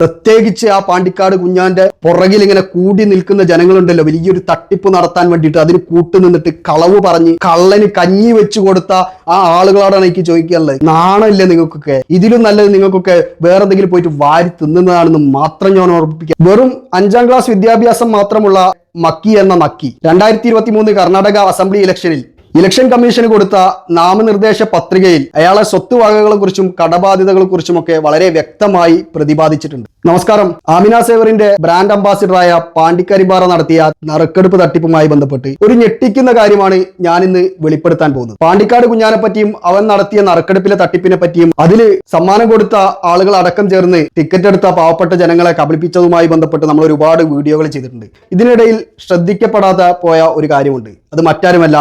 പ്രത്യേകിച്ച് ആ പാണ്ടിക്കാട് കുഞ്ഞാന്റെ പുറകിൽ ഇങ്ങനെ കൂടി നിൽക്കുന്ന ജനങ്ങളുണ്ടല്ലോ. വലിയൊരു തട്ടിപ്പ് നടത്താൻ വേണ്ടിയിട്ട് അതിന് കൂട്ടുനിന്നിട്ട് കളവ് പറഞ്ഞ് കള്ളന് കഞ്ഞി വെച്ചു കൊടുത്ത ആ ആളുകളോടാണ് എനിക്ക് ചോദിക്കാനുള്ളത്. നാണമില്ലേ നിങ്ങൾക്കൊക്കെ? ഇതിലും നല്ലത് നിങ്ങൾക്കൊക്കെ വേറെ എന്തെങ്കിലും പോയിട്ട് വാരി തിന്നുന്നതാണെന്ന് മാത്രം ഞാൻ ഓർമ്മിപ്പിക്കാം. വെറും അഞ്ചാം ക്ലാസ് വിദ്യാഭ്യാസം മാത്രമുള്ള മക്കി എന്ന മക്കി രണ്ടായിരത്തി ഇരുപത്തി മൂന്ന് കർണാടക അസംബ്ലി ഇലക്ഷനിൽ ഇലക്ഷൻ കമ്മീഷന് കൊടുത്ത നാമനിർദ്ദേശ പത്രികയിൽ അയാളെ സ്വത്തുവകകളെ കുറിച്ചും കടബാധ്യതകളെ കുറിച്ചുമൊക്കെ വളരെ വ്യക്തമായി പ്രതിപാദിച്ചിട്ടുണ്ട്. നമസ്കാരം. ആമിന സേവറിന്റെ ബ്രാൻഡ് അംബാസിഡറായ പാണ്ടിക്കരിമ്പാറ നടത്തിയ നറുക്കെടുപ്പ് തട്ടിപ്പുമായി ബന്ധപ്പെട്ട് ഒരു ഞെട്ടിക്കുന്ന കാര്യമാണ് ഞാൻ ഇന്ന് വെളിപ്പെടുത്താൻ പോകുന്നത്. പാണ്ടിക്കാട് കുഞ്ഞാനെ പറ്റിയും അവൻ നടത്തിയ നറുക്കെടുപ്പിലെ തട്ടിപ്പിനെ പറ്റിയും അതിൽ സമ്മാനം കൊടുത്ത ആളുകൾ അടക്കം ചേർന്ന് ടിക്കറ്റ് എടുത്ത പാവപ്പെട്ട ജനങ്ങളെ കബളിപ്പിച്ചതുമായി ബന്ധപ്പെട്ട് നമ്മൾ ഒരുപാട് വീഡിയോകൾ ചെയ്തിട്ടുണ്ട്. ഇതിനിടയിൽ ശ്രദ്ധിക്കപ്പെടാതെ പോയ ഒരു കാര്യമുണ്ട്. അത് മറ്റാരുമല്ല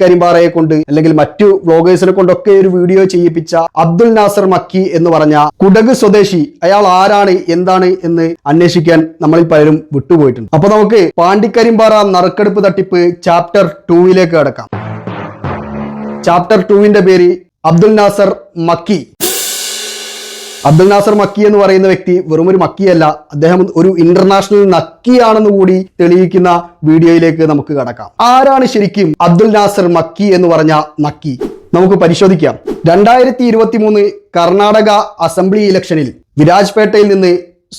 പാണ്ടിക്കരിമ്പാറയെ കൊണ്ട് അല്ലെങ്കിൽ മറ്റു വ്ളോഗേഴ്സിനെ കൊണ്ടൊക്കെ ഒരു വീഡിയോ ചെയ്യിപ്പിച്ച അബ്ദുൽ നാസർ മക്കി എന്ന് പറഞ്ഞ കുടക് സ്വദേശി അയാൾ ആരാണ് എന്താണ് എന്ന് അന്വേഷിക്കാൻ നമ്മളിൽ പലരും വിട്ടുപോയിട്ടുണ്ട്. അപ്പൊ നമുക്ക് പാണ്ടിക്കരിമ്പാറ നറുക്കെടുപ്പ് തട്ടിപ്പ് ചാപ്റ്റർ ടൂവിലേക്ക് കടക്കാം. ചാപ്റ്റർ ടൂവിന്റെ പേര് അബ്ദുൽ നാസർ മക്കി. അബ്ദുൽ നാസർ മക്കി എന്ന് പറയുന്ന വ്യക്തി വെറും ഒരു മക്കിയല്ല. അദ്ദേഹം ഒരു ഇന്റർനാഷണൽ നക്കിയാണെന്ന് കൂടി തെളിയിക്കുന്ന വീഡിയോയിലേക്ക് നമുക്ക് കടക്കാം. ആരാണ് ശരിക്കും അബ്ദുൽ നാസർ മക്കി എന്ന് പറഞ്ഞ നക്കി? നമുക്ക് പരിശോധിക്കാം. രണ്ടായിരത്തി ഇരുപത്തി മൂന്ന് കർണാടക അസംബ്ലി ഇലക്ഷനിൽ വിരാജ്പേട്ടയിൽ നിന്ന്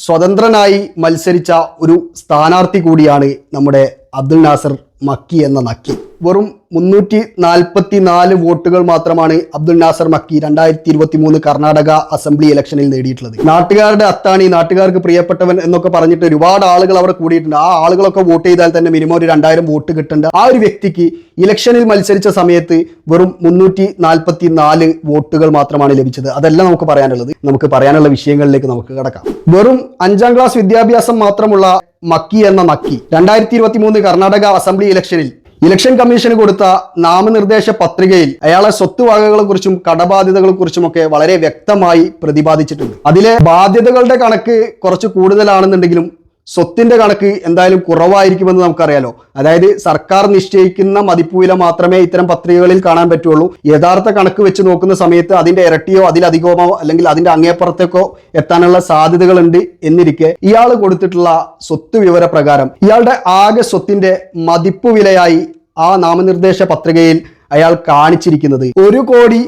സ്വതന്ത്രനായി മത്സരിച്ച ഒരു സ്ഥാനാർത്ഥി കൂടിയാണ് നമ്മുടെ അബ്ദുൽ നാസർ മക്കി എന്ന നക്കി. വെറും മുന്നൂറ്റി നാൽപ്പത്തി നാല് വോട്ടുകൾ മാത്രമാണ് അബ്ദുൽ നാസർ മക്കി രണ്ടായിരത്തി ഇരുപത്തി മൂന്ന് കർണാടക അസംബ്ലി ഇലക്ഷനിൽ നേടിയിട്ടുള്ളത്. നാട്ടുകാരുടെ അത്താണി നാട്ടുകാർക്ക് പ്രിയപ്പെട്ടവൻ എന്നൊക്കെ പറഞ്ഞിട്ട് ഒരുപാട് ആളുകൾ അവിടെ കൂടിയിട്ടുണ്ട്. ആ ആളുകളൊക്കെ വോട്ട് ചെയ്താൽ തന്നെ മിനിമം ഒരു രണ്ടായിരം വോട്ട് കിട്ടേണ്ട ആ ഒരു വ്യക്തിക്ക് ഇലക്ഷനിൽ മത്സരിച്ച സമയത്ത് വെറും മുന്നൂറ്റി നാൽപ്പത്തി നാല് വോട്ടുകൾ മാത്രമാണ് ലഭിച്ചത്. അതെല്ലാം നമുക്ക് പറയാനുള്ളത്. നമുക്ക് പറയാനുള്ള വിഷയങ്ങളിലേക്ക് നമുക്ക് കിടക്കാം. വെറും അഞ്ചാം ക്ലാസ് വിദ്യാഭ്യാസം മാത്രമുള്ള മക്കി എന്ന മക്കി രണ്ടായിരത്തി ഇരുപത്തി മൂന്ന് കർണാടക അസംബ്ലി ഇലക്ഷനിൽ ഇലക്ഷൻ കമ്മീഷന് കൊടുത്ത നാമനിർദ്ദേശ പത്രികയിൽ അയാളെ സ്വത്തുവകകളെ കുറിച്ചും കടബാധ്യതകളെ കുറിച്ചുമൊക്കെ വളരെ വ്യക്തമായി പ്രതിപാദിച്ചിട്ടുണ്ട്. അതിലെ ബാധ്യതകളുടെ കണക്ക് കുറച്ച് കൂടുതലാണെന്നുണ്ടെങ്കിലും സ്വത്തിന്റെ കണക്ക് എന്തായാലും കുറവായിരിക്കുമെന്ന് നമുക്കറിയാലോ. അതായത് സർക്കാർ നിശ്ചയിക്കുന്ന മതിപ്പുവില മാത്രമേ ഇത്തരം പത്രികകളിൽ കാണാൻ പറ്റുള്ളൂ. യഥാർത്ഥ കണക്ക് വെച്ച് നോക്കുന്ന സമയത്ത് അതിന്റെ ഇരട്ടിയോ അതിലധികമോ അല്ലെങ്കിൽ അതിന്റെ അങ്ങേപ്പുറത്തേക്കോ എത്താനുള്ള സാധ്യതകളുണ്ട് എന്നിരിക്കെ ഇയാൾ കൊടുത്തിട്ടുള്ള സ്വത്ത് വിവര പ്രകാരം ഇയാളുടെ ആകെ സ്വത്തിന്റെ മതിപ്പ് വിലയായി ആ നാമനിർദ്ദേശ പത്രികയിൽ അയാൾ കാണിച്ചിരിക്കുന്നത്. ഒരു കോടി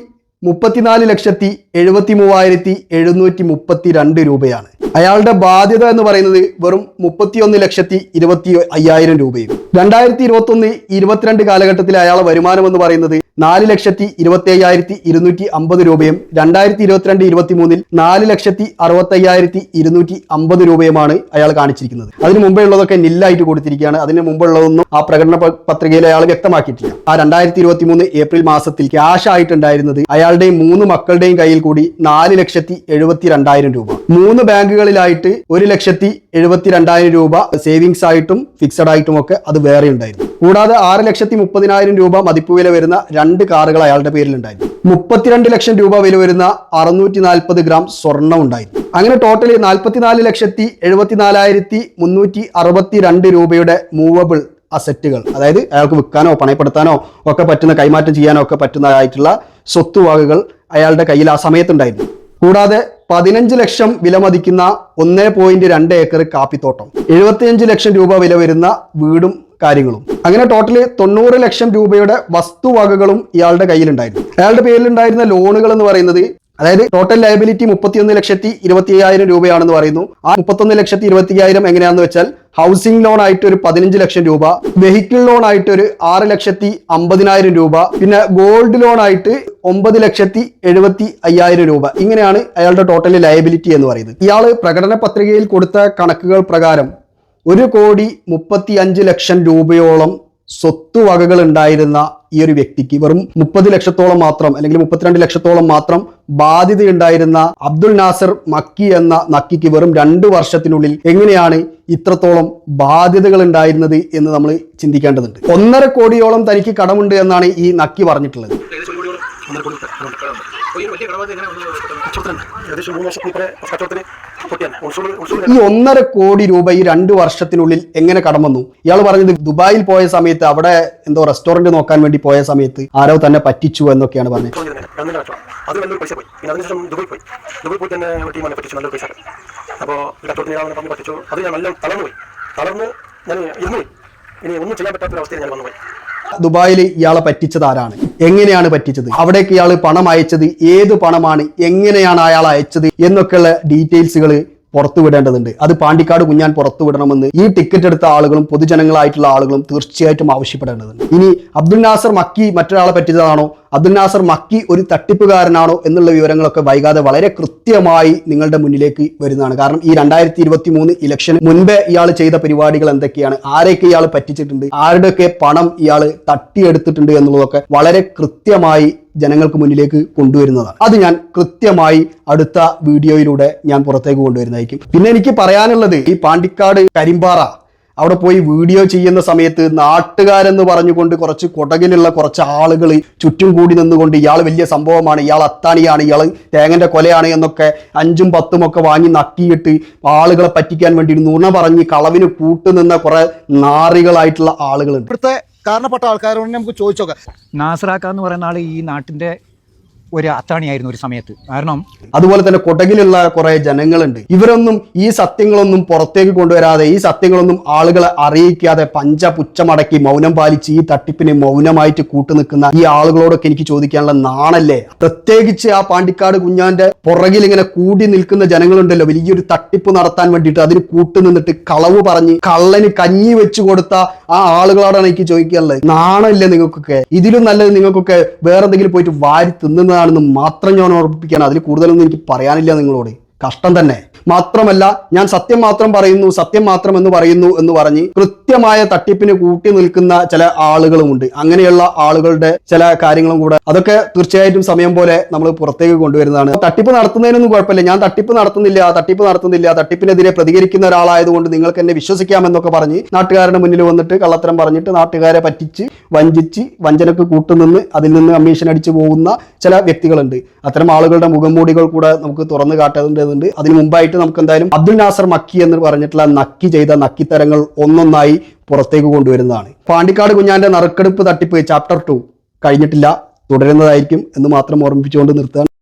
മുപ്പത്തിനാല് ലക്ഷത്തി എഴുപത്തി മൂവായിരത്തി എഴുന്നൂറ്റി മുപ്പത്തി രണ്ട് രൂപയാണ്. അയാളുടെ ബാധ്യത എന്ന് പറയുന്നത് വെറും മുപ്പത്തിയൊന്ന് ലക്ഷത്തി ഇരുപത്തി അയ്യായിരം രൂപയും. രണ്ടായിരത്തി ഇരുപത്തി ഒന്ന് ഇരുപത്തിരണ്ട് കാലഘട്ടത്തിലെ അയാളെ വരുമാനം എന്ന് പറയുന്നത് നാല് ലക്ഷത്തി ഇരുപത്തി അയ്യായിരത്തി ഇരുന്നൂറ്റി അമ്പത് രൂപയും രണ്ടായിരത്തി ഇരുപത്തിരണ്ട് ഇരുപത്തി മൂന്നിൽ നാല് ലക്ഷത്തി അറുപത്തി അയ്യായിരത്തി ഇരുന്നൂറ്റി അമ്പത് രൂപയുമാണ് അയാൾ കാണിച്ചിരിക്കുന്നത്. അതിന് മുമ്പേ ഉള്ളതൊക്കെ നില്ലായിട്ട് കൊടുത്തിരിക്കുകയാണ്. അതിന് മുമ്പുള്ളതൊന്നും ആ പ്രകടന പത്രികയിൽ അയാൾ വ്യക്തമാക്കിയിട്ടില്ല. ആ രണ്ടായിരത്തി ഇരുപത്തി മൂന്ന് ഏപ്രിൽ മാസത്തിൽ ക്യാഷ് ആയിട്ടുണ്ടായിരുന്നത് അയാളുടെയും മൂന്ന് മക്കളുടെയും കയ്യിൽ കൂടി നാല് ലക്ഷത്തി എഴുപത്തി രണ്ടായിരം രൂപ. മൂന്ന് ബാങ്കുകളിലായിട്ട് ഒരു ലക്ഷത്തി എഴുപത്തി രണ്ടായിരം രൂപ സേവിങ്സ് ആയിട്ടും ഫിക്സഡ് ആയിട്ടും ഒക്കെ അത് വേറെ ഉണ്ടായിരുന്നു. കൂടാതെ ആറ് ലക്ഷത്തി മുപ്പതിനായിരം രൂപ മതിപ്പ് വില വരുന്ന രണ്ട് കാറുകൾ അയാളുടെ പേരിലുണ്ടായിരുന്നു. മുപ്പത്തിരണ്ട് ലക്ഷം രൂപ വില വരുന്ന അറുന്നൂറ്റി നാൽപ്പത് ഗ്രാം സ്വർണം ഉണ്ടായിരുന്നു. അങ്ങനെ ടോട്ടൽ നാൽപ്പത്തിനാല് ലക്ഷത്തി എഴുപത്തിനാലായിരത്തി മുന്നൂറ്റി അറുപത്തി രണ്ട് രൂപയുടെ മൂവബിൾ അസറ്റുകൾ അതായത് അയാൾക്ക് വിൽക്കാനോ പണയപ്പെടുത്താനോ ഒക്കെ പറ്റുന്ന കൈമാറ്റം ചെയ്യാനോ ഒക്കെ പറ്റുന്നതായിട്ടുള്ള സ്വത്തുവകകൾ അയാളുടെ കയ്യിൽ ആ സമയത്തുണ്ടായിരുന്നു. കൂടാതെ പതിനഞ്ച് ലക്ഷം വില മതിക്കുന്ന ഒന്നേ പോയിന്റ് രണ്ട് ഏക്കർ കാപ്പിത്തോട്ടം എഴുപത്തിയഞ്ച് ലക്ഷം രൂപ വില വരുന്ന വീടും കാര്യങ്ങളും. അങ്ങനെ ടോട്ടൽ തൊണ്ണൂറ് ലക്ഷം രൂപയുടെ വസ്തുവകകളും ഇയാളുടെ കയ്യിലുണ്ടായിരുന്നു. അയാളുടെ പേരിലുണ്ടായിരുന്ന ലോണുകൾ എന്ന് പറയുന്നത് അതായത് ടോട്ടൽ ലയബിലിറ്റി മുപ്പത്തിയൊന്ന് ലക്ഷത്തി ഇരുപത്തി അയ്യായിരം രൂപയാണെന്ന് പറയുന്നു. ആ മുപ്പത്തൊന്ന് ലക്ഷത്തി ഇരുപത്തി അയ്യായിരം എങ്ങനെയാണെന്ന് വെച്ചാൽ ഹൗസിംഗ് ലോൺ ആയിട്ട് ഒരു പതിനഞ്ച് ലക്ഷം രൂപ വെഹിക്കിൾ ലോൺ ആയിട്ട് ഒരു ആറ് ലക്ഷത്തി അമ്പതിനായിരം രൂപ പിന്നെ ഗോൾഡ് ലോൺ ആയിട്ട് ഒമ്പത് ലക്ഷത്തി എഴുപത്തി അയ്യായിരം രൂപ. ഇങ്ങനെയാണ് അയാളുടെ ടോട്ടൽ ലയബിലിറ്റി എന്ന് പറയുന്നത്. ഇയാൾ പ്രകടന പത്രികയിൽ കൊടുത്ത കണക്കുകൾ പ്രകാരം ഒരു കോടി മുപ്പത്തി അഞ്ച് ലക്ഷം രൂപയോളം സ്വത്തുവകകൾ ഉണ്ടായിരുന്ന ഈ ഒരു വ്യക്തിക്ക് വെറും മുപ്പത് ലക്ഷത്തോളം മാത്രം അല്ലെങ്കിൽ മുപ്പത്തിരണ്ട് ലക്ഷത്തോളം മാത്രം ബാധ്യതയുണ്ടായിരുന്ന അബ്ദുൽ നാസർ മക്കി എന്ന നക്കിക്ക് വെറും രണ്ട് വർഷത്തിനുള്ളിൽ എങ്ങനെയാണ് ഇത്രത്തോളം ബാധ്യതകൾ ഉണ്ടായിരുന്നത് എന്ന് നമ്മൾ ചിന്തിക്കേണ്ടതുണ്ട്. ഒന്നര കോടിയോളം തനിക്ക് കടമുണ്ട് എന്നാണ് ഈ നക്കി പറഞ്ഞിട്ടുള്ളത്. ഏകദേശം മൂന്ന് വർഷം ഇപ്പറേ കച്ചവടത്തിന് ഈ ഒന്നര കോടി രൂപ ഈ രണ്ട് വർഷത്തിനുള്ളിൽ എങ്ങനെ കടം വന്നു? ഇയാൾ പറഞ്ഞത് ദുബായിൽ പോയ സമയത്ത് അവിടെ എന്തോ റെസ്റ്റോറന്റ് നോക്കാൻ വേണ്ടി പോയ സമയത്ത് ആരോ തന്നെ പറ്റിച്ചു എന്നൊക്കെയാണ് പറഞ്ഞത്. അത് പൈസ പോയി. പിന്നെ അതിനുശേഷം ദുബായി പോയി. ദുബായി പോയി തന്നെ ടീം വന്നെ പറ്റിച്ചു. നല്ലൊരു പൈസ അപ്പോൾ കച്ചവടത്തിന് ഞാൻ പറഞ്ഞ് പറ്റിച്ചു. അത് ഞാൻ നല്ല തളർന്നു പോയി. തളർന്ന് ഞാൻ ഇരുന്നു. ഇനി ഒന്നും ചെയ്യാൻ പറ്റാത്തൊരവസ്ഥയിൽ ഞാൻ വന്നു പോയി. ദുബായിൽ ഇയാളെ പറ്റിച്ചത് ആരാണ്? എങ്ങനെയാണ് പറ്റിച്ചത്? അവിടേക്ക് ഇയാൾ പണം അയച്ചത് ഏത് പണമാണ്? എങ്ങനെയാണ് അയാൾ അയച്ചത്? എന്നൊക്കെയുള്ള ഡീറ്റെയിൽസുകൾ പുറത്തുവിടേണ്ടതുണ്ട് അത് പാണ്ടിക്കാട് കുഞ്ഞാൻ പുറത്തുവിടണമെന്ന് ഈ ടിക്കറ്റ് എടുത്ത ആളുകളും പൊതുജനങ്ങളായിട്ടുള്ള ആളുകളും തീർച്ചയായിട്ടും ആവശ്യപ്പെടേണ്ടതുണ്ട്. ഇനി അബ്ദുൽ നാസർ മക്കി മറ്റൊരാളെ പറ്റിയതാണോ? അബ്ദുൽ നാസർ മക്കി ഒരു തട്ടിപ്പുകാരനാണോ എന്നുള്ള വിവരങ്ങളൊക്കെ വൈകാതെ വളരെ കൃത്യമായി നിങ്ങളുടെ മുന്നിലേക്ക് വരുന്നതാണ്. കാരണം ഈ രണ്ടായിരത്തി ഇരുപത്തി മൂന്ന് ഇലക്ഷൻ മുൻപേ ഇയാൾ ചെയ്ത പരിപാടികൾ എന്തൊക്കെയാണ്? ആരെയൊക്കെ ഇയാൾ പറ്റിച്ചിട്ടുണ്ട്? ആരുടെയൊക്കെ പണം ഇയാൾ തട്ടിയെടുത്തിട്ടുണ്ട് എന്നുള്ളതൊക്കെ വളരെ കൃത്യമായി ജനങ്ങൾക്ക് മുന്നിലേക്ക് കൊണ്ടുവരുന്നതാണ്. അത് ഞാൻ കൃത്യമായി അടുത്ത വീഡിയോയിലൂടെ ഞാൻ പുറത്തേക്ക് കൊണ്ടുവരുന്നതായിരിക്കും. പിന്നെ എനിക്ക് പറയാനുള്ളത് ഈ പാണ്ടിക്കാട് കരിമ്പാറ അവിടെ പോയി വീഡിയോ ചെയ്യുന്ന സമയത്ത് നാട്ടുകാരെന്ന് പറഞ്ഞുകൊണ്ട് കുറച്ച് കൊടകിലുള്ള കുറച്ച് ആളുകൾ ചുറ്റും കൂടി നിന്നുകൊണ്ട് ഇയാൾ വലിയ സംഭവമാണ് ഇയാൾ അത്താണിയാണ് ഇയാൾ തേങ്ങന്റെ കൊലയാണ് എന്നൊക്കെ അഞ്ചും പത്തും ഒക്കെ വാങ്ങി നക്കിയിട്ട് ആളുകളെ പറ്റിക്കാൻ വേണ്ടി നുണ പറഞ്ഞ് കളവിന് കൂട്ടുനിന്ന കുറെ നാറികളായിട്ടുള്ള ആളുകളുണ്ട്. ഇവിടുത്തെ കാരണപ്പെട്ട ആൾക്കാരോട് നമുക്ക് ചോദിച്ചോക്കാം. നാസറാക്ക എന്ന് പറയുന്ന ആൾ ഈ നാട്ടിന്റെ ഒരു അത്താണിയായിരുന്നു ഒരു സമയത്ത്. കാരണം അതുപോലെ തന്നെ കൊടകിലുള്ള കുറെ ജനങ്ങളുണ്ട്. ഇവരൊന്നും ഈ സത്യങ്ങളൊന്നും പുറത്തേക്ക് കൊണ്ടുവരാതെ ഈ സത്യങ്ങളൊന്നും ആളുകളെ അറിയിക്കാതെ പഞ്ച പുച്ചമടക്കി മൗനം പാലിച്ച് ഈ തട്ടിപ്പിന് മൗനമായിട്ട് കൂട്ടുനിൽക്കുന്ന ഈ ആളുകളോടൊക്കെ എനിക്ക് ചോദിക്കാനുള്ള നാണല്ലേ? പ്രത്യേകിച്ച് ആ പാണ്ടിക്കാട് കുഞ്ഞാന്റെ പുറകിൽ ഇങ്ങനെ കൂടി നിൽക്കുന്ന ജനങ്ങളുണ്ടല്ലോ. വലിയൊരു തട്ടിപ്പ് നടത്താൻ വേണ്ടിയിട്ട് അതിന് കൂട്ടുനിന്നിട്ട് കളവ് പറഞ്ഞ് കള്ളന് കഞ്ഞി വെച്ചു കൊടുത്ത ആ ആളുകളോടാണ് എനിക്ക് ചോദിക്കാനുള്ളത്. നാണല്ലേ നിങ്ങൾക്കൊക്കെ? ഇതിലും നല്ലത് നിങ്ങൾക്കൊക്കെ വേറെന്തെങ്കിലും പോയിട്ട് വാരി തിന്നുന്നതാണെന്ന് മാത്രം ഞാൻ ഓർമ്മിപ്പിക്കുകയാണ്. അതിൽ കൂടുതലൊന്നും എനിക്ക് പറയാനില്ല നിങ്ങളോട്. കഷ്ടം തന്നെ. മാത്രമല്ല ഞാൻ സത്യം മാത്രം പറയുന്നു സത്യം മാത്രം എന്ന് പറയുന്നു എന്ന് പറഞ്ഞ് കൃത്യമായ തട്ടിപ്പിന് കൂട്ടി നിൽക്കുന്ന ചില ആളുകളുമുണ്ട്. അങ്ങനെയുള്ള ആളുകളുടെ ചില കാര്യങ്ങളും കൂടെ അതൊക്കെ തീർച്ചയായിട്ടും സമയം പോലെ നമ്മൾ പുറത്തേക്ക് കൊണ്ടുവരുന്നതാണ്. തട്ടിപ്പ് നടത്തുന്നതിനൊന്നും കുഴപ്പമില്ല. ഞാൻ തട്ടിപ്പ് നടത്തുന്നില്ല തട്ടിപ്പ് നടത്തുന്നില്ല തട്ടിപ്പിനെതിരെ പ്രതികരിക്കുന്ന ഒരാളായതുകൊണ്ട് നിങ്ങൾക്ക് എന്നെ വിശ്വസിക്കാമെന്നൊക്കെ പറഞ്ഞ് നാട്ടുകാരുടെ മുന്നിൽ വന്നിട്ട് കള്ളത്തരം പറഞ്ഞിട്ട് നാട്ടുകാരെ പറ്റിച്ച് വഞ്ചിച്ച് വഞ്ചനക്ക് കൂട്ടുനിന്ന് അതിൽ നിന്ന് കമ്മീഷൻ അടിച്ചു പോകുന്ന ചില വ്യക്തികളുണ്ട്. അത്തരം ആളുകളുടെ മുഖംമൂടികൾ കൂടെ നമുക്ക് തുറന്നു കാട്ടേണ്ടതുണ്ട്. അതിന് മുമ്പായിട്ട് നമുക്ക് എന്തായാലും അബ്ദുൽ നാസർ മക്കി എന്ന് പറഞ്ഞിട്ടുള്ള നക്കി ചെയ്ത നക്കിത്തരങ്ങൾ ഒന്നൊന്നായി പുറത്തേക്ക് കൊണ്ടുവരുന്നതാണ്. പാണ്ടിക്കാട് കുഞ്ഞാന്റെ നറുക്കെടുപ്പ് തട്ടിപ്പ് ചാപ്റ്റർ ടു കഴിഞ്ഞിട്ടില്ല. തുടരുന്നതായിരിക്കും എന്ന് മാത്രം ഓർമ്മിപ്പിച്ചുകൊണ്ട് നിർത്തുകയാണ്